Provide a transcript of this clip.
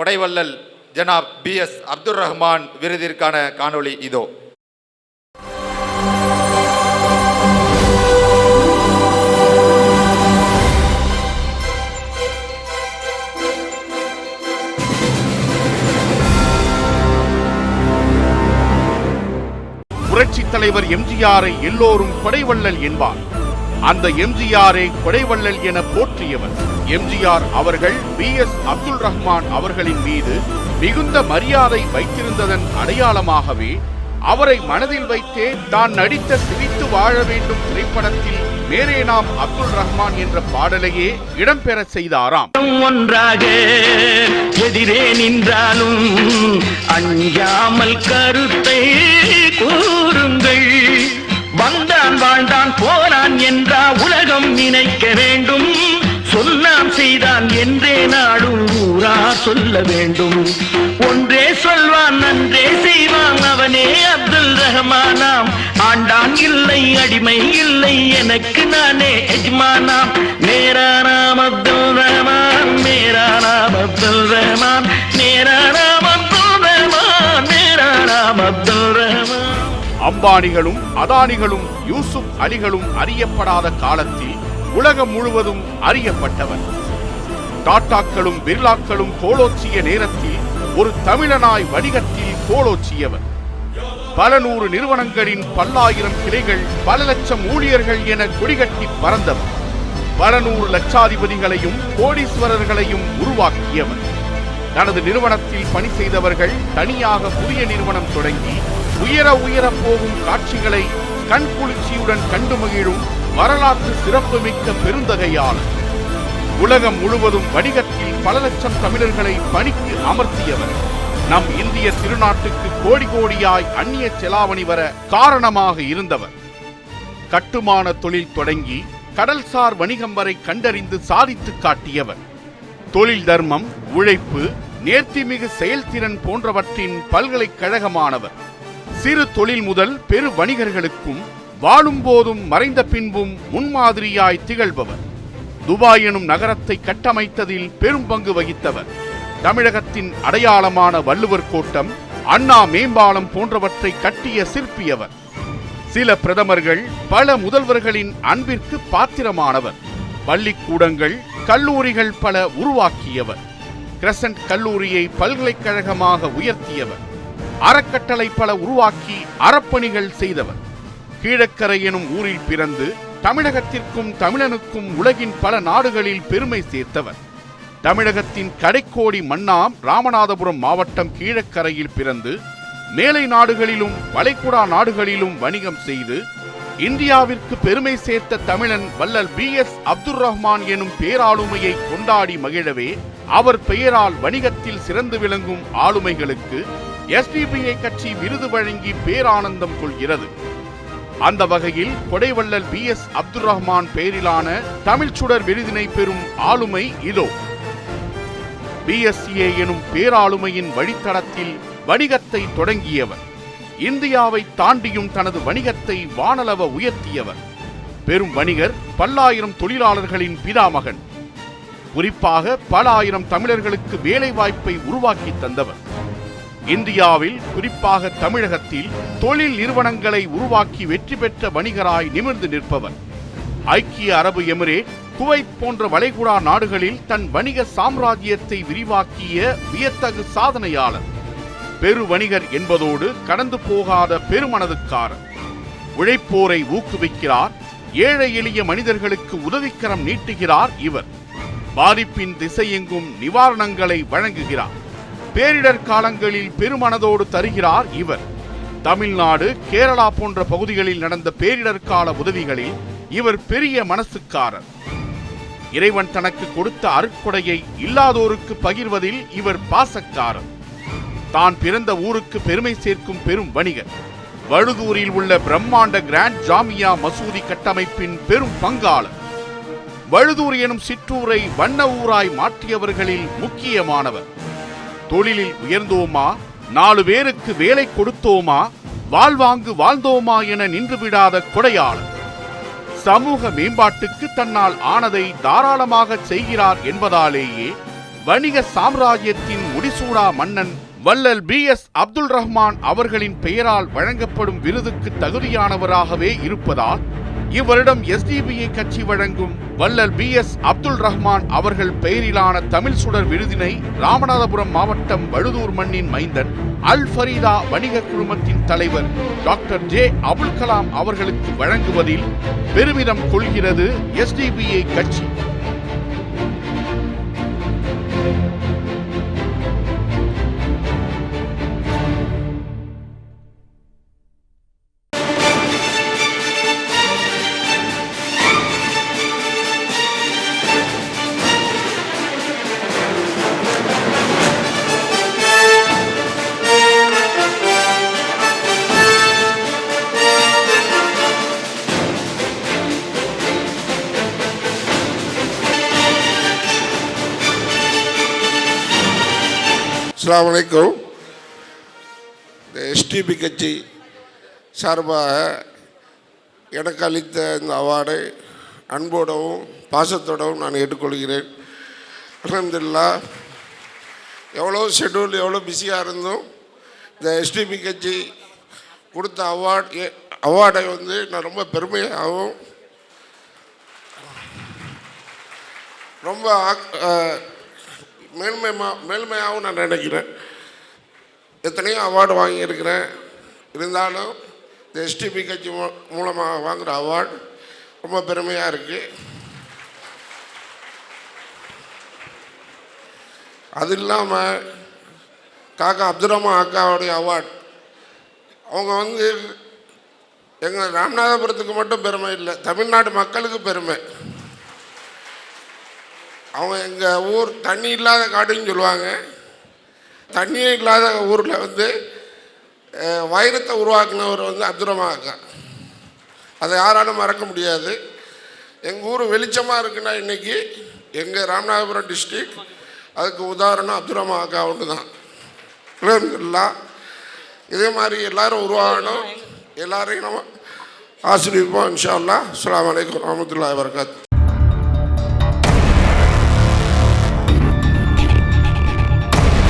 கொடைவள்ளல் ஜனாப் P S Abdul Rahman விருதிற்கான காணொளி இதோ. புரட்சி தலைவர் எம்ஜிஆரை எல்லோரும் கொடைவள்ளல் என்பார். அந்த எம்ஜிஆரை கொடைவள்ளல் என போற்றியவர். எம்ஜிஆர் அவர்கள் பி எஸ் அப்துல் ரஹ்மான் அவர்களின் மீது மிகுந்த மரியாதை வைத்திருந்ததன் அடையாளமாகவே அவரை மனதில் வைத்தே தான் நடித்த சிரித்து வாழ வேண்டும் திரைப்படத்தில் மேரே நாம் அப்துல் ரஹ்மான் என்ற பாடலையே இடம்பெற செய்தாராம். ஒன்றாக எதிரே நின்றாலும் அஞ்சாமல் கருத்தை கூறுங்கள். வந்தான் வாழ்ந்தான் போனான் என்றா உலகம் நினைக்க வேண்டும். சொன்னான் செய்தான் என்றே நாடும் ஊரா சொல்ல வேண்டும். ஒன்றே சொல்வான் நன்றே செய்வான் அவனே அப்துல் ரஹமானாம். ஆண்டான் இல்லை அடிமை இல்லை எனக்கு நானே எஜ்மானாம். அம்பானிகளும் அதானிகளும் யூசுப் அலிகளும் அறியப்படாத காலத்தில் உலகம் முழுவதும் அறியப்பட்டவர் டாட்டாக்களும் பிர்லாக்களும் கோலோச்சிய நேரத்தில் ஒரு தமிழனாய் வணிகத்தில் கோலோச்சியவர். பல நூறு நிறுவனங்களின் பல்லாயிரம் கிளைகள் பல லட்சம் ஊழியர்கள் என கொடிகட்டி பறந்தவர். பல நூறு லட்சாதிபதிகளையும் கோடீஸ்வரர்களையும் உருவாக்கியவர். தனது நிறுவனத்தில் பணி செய்தவர்கள் தனியாக புதிய நிறுவனம் தொடங்கி உயர உயர போகும் காட்சிகளை கண்குளிர்ச்சியுடன் கண்டு மகிழும் வரலாற்று சிறப்புமிக்க பெருந்தகையாளர். உலகம் முழுவதும் வணிகத்தில் பல லட்சம் தமிழர்களை பணிக்கு அமர்த்தியவர். நம் இந்திய திருநாட்டுக்கு கோடி கோடியாய் அந்நிய செலாவணி வர காரணமாக இருந்தவர். கட்டுமான தொழில் தொடங்கி கடல்சார் வணிகம் வரை கண்டறிந்து சாதித்து காட்டியவர். தொழில் தர்மம் உழைப்பு நேர்த்திமிகு செயல்திறன் போன்றவற்றின் பல்கலைக்கழகமானவர். சிறு தொழில் முதல் பெரு வணிகர்களுக்கும் வாழும் போதும் மறைந்த பின்பும் முன்மாதிரியாய் திகழ்பவர். துபாய் எனும் நகரத்தை கட்டமைத்ததில் பெரும் பங்கு வகித்தவர். தமிழகத்தின் அடையாளமான வள்ளுவர் கோட்டம் அண்ணா மேம்பாலம் போன்றவற்றை கட்டிய சிற்பியவர். சில பிரதமர்கள் பல முதல்வர்களின் அன்பிற்கு பாத்திரமானவர். பள்ளிக்கூடங்கள் கல்லூரிகள் பல உருவாக்கியவர். கிரசன்ட் கல்லூரியை பல்கலைக்கழகமாக உயர்த்தியவர். அறக்கட்டளை பல உருவாக்கி அறப்பணிகள் செய்தவர். கீழக்கரை எனும் ஊரில் பிறந்து தமிழகத்திற்கும் தமிழனுக்கும் உலகின் பல நாடுகளில் பெருமை சேர்த்தவர். தமிழகத்தின் கடைக்கோடி மன்னாம் ராமநாதபுரம் மாவட்டம் கீழக்கரையில் பிறந்து மேலை நாடுகளிலும் வளைகுடா நாடுகளிலும் வணிகம் செய்து இந்தியாவிற்கு பெருமை சேர்த்த தமிழன் வல்லல் பி. எஸ். அப்துல் ரஹ்மான் எனும் பேராளுமையை கொண்டாடி மகிழவே அவர் பெயரால் வணிகத்தில் சிறந்து விளங்கும் ஆளுமைகளுக்கு எஸ்டிபிஐ கட்சி விருது வழங்கி பேரானந்தம் கொள்கிறது. அந்த வகையில் கொடைவள்ளல் பி எஸ் அப்துல் ரஹ்மான் பெயரிலான தமிழ் சுடர் விருதினை பெறும் ஆளுமை இதோ. பிஎஸ்சிஏ எனும் பேராளுமையின் வழித்தடத்தில் வணிகத்தை தொடங்கியவர். இந்தியாவை தாண்டியும் தனது வணிகத்தை வானளவ உயர்த்தியவர். பெரும் வணிகர் பல்லாயிரம் தொழிலாளர்களின் பிதாமகன். குறிப்பாக பல ஆயிரம் தமிழர்களுக்கு வேலைவாய்ப்பை உருவாக்கி தந்தவர். இந்தியாவில் குறிப்பாக தமிழகத்தில் தொழில் நிறுவனங்களை உருவாக்கி வெற்றி பெற்ற வணிகராய் நிமிர்ந்து நிற்பவர். ஐக்கிய அரபு எமிரேட் குவைத் போன்ற வளைகுடா நாடுகளில் தன் வணிக சாம்ராஜ்யத்தை விரிவாக்கிய வியத்தகு சாதனையாளர். பெரு வணிகர் என்பதோடு கடந்து போகாத பெருமனதுக்காரர். உழைப்போரை ஊக்குவிக்கிறார் ஏழை எளிய மனிதர்களுக்கு உதவிக்கரம் நீட்டுகிறார் இவர். பாதிப்பின் திசையெங்கும் நிவாரணங்களை வழங்குகிறார். பேரிடர் காலங்களில் பெருமனதோடு தருகிறார் இவர். தமிழ்நாடு கேரளா போன்ற பகுதிகளில் நடந்த பேரிடர் கால உதவிகளில் இவர் பெரிய மனசுக்காரர். இறைவன் தனக்கு கொடுத்த அருட்கொடையை இல்லாதோருக்கு பகிர்வதில் இவர் பாசக்காரர். தான் பிறந்த ஊருக்கு பெருமை சேர்க்கும் பெரும் வணிகர். வழுதூரில் உள்ள பிரம்மாண்ட கிராண்ட் ஜாமியா மசூதி கட்டமைப்பின் பெரும் பங்காளர். வழுதூர் எனும் சிற்றூரை வண்ண ஊராய் மாற்றியவர்களில் முக்கியமானவர். தொழிலில் உயர்ந்தோமா? நாலு பேருக்கு வேலை கொடுத்தோமா? வாழ்வாங்கு வாழ்ந்தோமா என நின்று விடாத கொடையாளர். சமூக மேம்பாட்டுக்கு தன்னால் ஆனதை தாராளமாக செய்கிறார் என்பதாலேயே வணிக சாம்ராஜ்யத்தின் முடிசூடா மன்னன் வல்லல் பி. எஸ். அப்துல் ரஹ்மான் அவர்களின் பெயரால் வழங்கப்படும் விருதுக்கு தகுதியானவராகவே இருப்பதால் இவ்வருடம் எஸ்டிபிஐ கட்சி வழங்கும் வள்ளல் பி எஸ் அப்துல் ரஹ்மான் அவர்கள் பெயரிலான தமிழ் சுடர் விருதினை ராமநாதபுரம் மாவட்டம் வழுதூர் மண்ணின் மைந்தன் அல் ஃபரீதா வணிக குழுமத்தின் தலைவர் டாக்டர் ஜே அபுல் கலாம் அவர்களுக்கு வழங்குவதில் பெருமிதம் கொள்கிறது எஸ்டிபிஐ கட்சி. அஸ்லாம் அலைக்கும். இந்த எஸ்டிபி கட்சி சார்பாக எனக்கு அளித்த இந்த அவார்டை அன்போடவும் பாசத்தோடவும் நான் ஏற்றுக்கொள்கிறேன். அலமதுல்லா எவ்வளோ ஷெட்யூல் எவ்வளோ பிஸியாக இருந்தும் இந்த எஸ்டிபி கட்சி கொடுத்த அவார்டு அவார்டை வந்து நான் ரொம்ப பெருமையாகவும் ரொம்ப ஆக்- மேன்மைமா மேன்மையாகவும் நான் நினைக்கிறேன். எத்தனையோ அவார்டு வாங்கியிருக்கிறேன். இருந்தாலும் இந்த எஸ்டிபி கட்சி மூ மூலமாக வாங்குகிற அவார்டு ரொம்ப பெருமையாக இருக்குது அது இல்லாமல் காக்கா அப்துரமா அக்காவுடைய அவார்டு அவங்க வந்து எங்கள் ராமநாதபுரத்துக்கு மட்டும் பெருமை இல்லை தமிழ்நாட்டு மக்களுக்கு பெருமை. அவங்க எங்கள் ஊர் தண்ணி இல்லாத காடுன்னு சொல்லுவாங்க. தண்ணியே இல்லாத ஊரில் வந்து வைரத்தை உருவாக்குனவர் வந்து அப்துரமா அக்கா அதை யாராலும் மறக்க முடியாது. எங்கள் ஊர் வெளிச்சமாக இருக்குன்னா இன்றைக்கி எங்கள் ராமநாதபுரம் டிஸ்ட்ரிக் அதுக்கு உதாரணம் அப்துரமா அக்கா ஒன்று தான் இதே மாதிரி எல்லோரும் உருவாகணும். எல்லாரையும் நம்ம ஆசிரியப்போம் இன்ஷா அல்லாஹ் அஸ்ஸலாமு வலைக்கம் வரமத்துல்லா வரகாத்